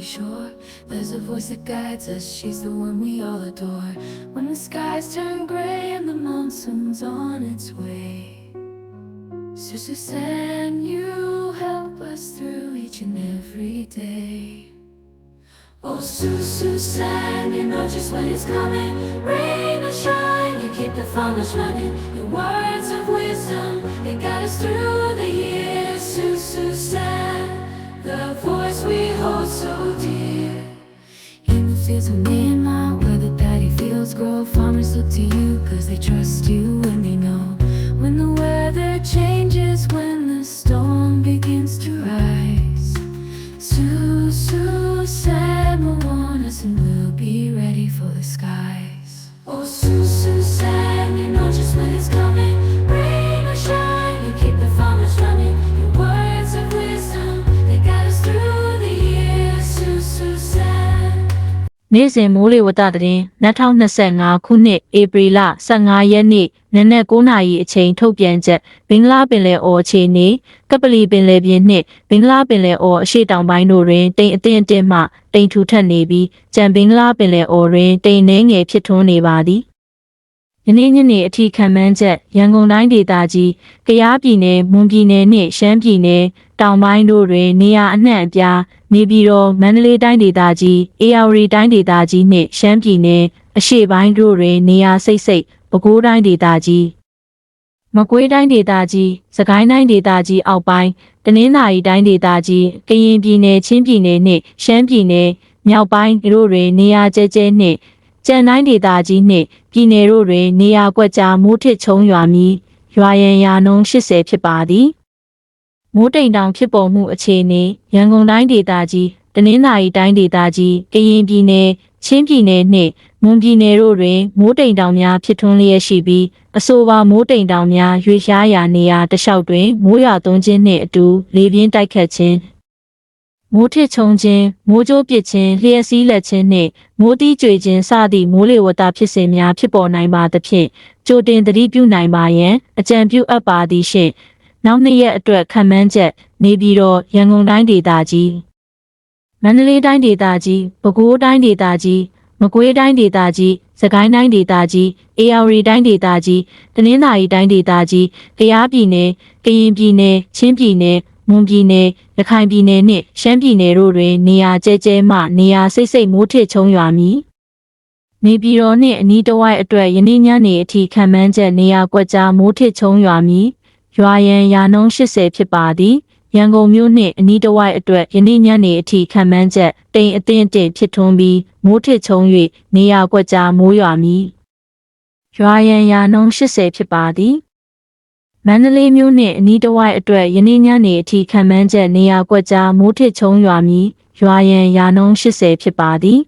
sure there's a voice that guides us. She's the one we all adore. When the skies turn gray and the monsoon's on its way. So Suzanne, you help us through each and every day. Oh, Su- Suzanne, you know just when it's coming. Rain or shine, you keep the farmers running. Your words of wisdom, they guide us through the years. Fields of Myanmar, where the paddy fields grow, farmers look to you cause they trust you and they know. When the weather changes, when the storm begins to rise. Su will warn us and we'll be ready for the skies. Oh နေ့စဉ်မိုးလေဝသသတင်း2025ခုနှစ်ဧပြီလ15ရက်နေ့နနက်9:00နာရီအချိန်ထုတ်ပြန်ချက်ဘင်္ဂလားပင်လယ်အော်အခြေအနေကပလီပင်လယ်ပြင်နှင့်ဘင်္ဂလားပင်လယ်အော်အရှေ့တောင်ပိုင်းတို့တွင်တိမ်အထင်အတင်းမှတိမ်ထူထပ်နေပြီးကြံဘင်္ဂလားပင်လယ်အော်တွင်တိမ်နှဲငယ်ဖြစ်ထွန်းနေပါသည် ယနေ့ညနေအထိခံမှန်းချက်ရန်ကုန်တိုင်းဒေသကြီးကယားပြည်နယ်မွန်ပြည်နယ်နှင့်ရှမ်းပြည်နယ်တောင်ပိုင်းတို့တွင်နေရာအနှံ့အပြားနေပြည်တော်မန္တလေးတိုင်းဒေသကြီးအေရဝတီတိုင်းဒေသကြီးနှင့်ရှမ်းပြည်နယ်အရှေ့ပိုင်းတို့တွင်နေရာစိတ်စိတ်ပဲခူးတိုင်းဒေသကြီးမကွေးတိုင်းဒေသကြီးစကိုင်းတိုင်းဒေသကြီးအောက်ပိုင်းတနင်္သာရီတိုင်းဒေသကြီးကရင်ပြည်နယ်ချင်းပြည်နယ်နှင့်ရှမ်းပြည်နယ်မြောက်ပိုင်းတို့တွင်နေရာကျဲကျဲနှင့် ကြံတိုင်းဒေသကြီးနှင့်ပြည်နယ်တို့တွင် နေရာကွက်ကြားမိုးထစ်ချုံရွာမီရွာရန်ရာနှုန်း80ဖြစ်ပါသည်မိုးတိမ်တောင်ဖြစ်ပေါ်မှုအခြေအနေရန်ကုန်တိုင်းဒေသကြီးတနင်္သာရီတိုင်းဒေသကြီးကရင်ပြည်နယ်ချင်းပြည်နယ်နှင့်မွန်ပြည်နယ်တို့တွင်မိုးတိမ်တောင်များဖြစ်ထွန်းလျက်ရှိပြီးအဆိုပါမိုးတိမ်တောင်များရွေ့လျားရာနေရာတစ်လျှောက်တွင်မိုးရွာသွန်းခြင်းနှင့်အတူလေပြင်းတိုက်ခတ်ခြင်း မိုးထစ်ချုံခြင်းမိုးကြိုးပစ်ခြင်းလျှက်စီးလက်ခြင်းနှင့်မိုးတီးကြွေခြင်းစသည့်မိုးလေဝသဖြစ်စဉ်များဖြစ်ပေါ်နိုင်ပါသဖြင့်ကြိုတင်သတိပြုနိုင်ပါရန်အကြံပြုအပ်ပါသည်ရှင့်နောက်နှစ်ရက်အတွက်ခံမှန်းချက်နေပြည်တော်ရန်ကုန်တိုင်းဒေသကြီးမန္တလေးတိုင်းဒေသကြီးပဲခူးတိုင်းဒေသကြီးမကွေးတိုင်းဒေသကြီးစကိုင်းတိုင်းဒေသကြီးအေရဝတီတိုင်းဒေသကြီးတနင်္သာရီတိုင်းဒေသကြီးကယားပြည်နယ်ကရင်ပြည်နယ်ချင်းပြည်နယ် မွန်ပြည်နယ်ရခိုင်ပြည်နယ်နှင့်ရှမ်းပြည်နယ်တို့တွင် နေရာကျဲကျဲမှနေရာစိတ်စိတ်မိုးထစ်ချုံရွာမည်နေပြည်တော်နှင့်အနီးတစ်ဝိုက်အတွက်ယနေ့ညနေအထိခံမှန်းချက်နေရာကွက်ကြားမိုးထစ်ချုံရွာမည်ရွာရန်ရာနှုန်း80ဖြစ်ပါသည်ရန်ကုန်မြို့နှင့်အနီးတစ်ဝိုက်အတွက်ယနေ့ညနေအထိခံမှန်းချက်တိမ်အသင့်တင့်ဖြစ်ထွန်းပြီးမိုးထစ်ချုံ၍နေရာကွက်ကြားမိုးရွာမည်ရွာရန်ရာနှုန်း80ဖြစ်ပါသည် မန္တလေးမြို့နှင့်အနီးတစ်ဝိုက်အတွက်ယနေ့ညနေအထိခံမှန်းချက်နေရာကွက်ကြားမိုးထစ်ချုံရွာမည်ရွာရန်ရာနှုန်း80ဖြစ်ပါသည်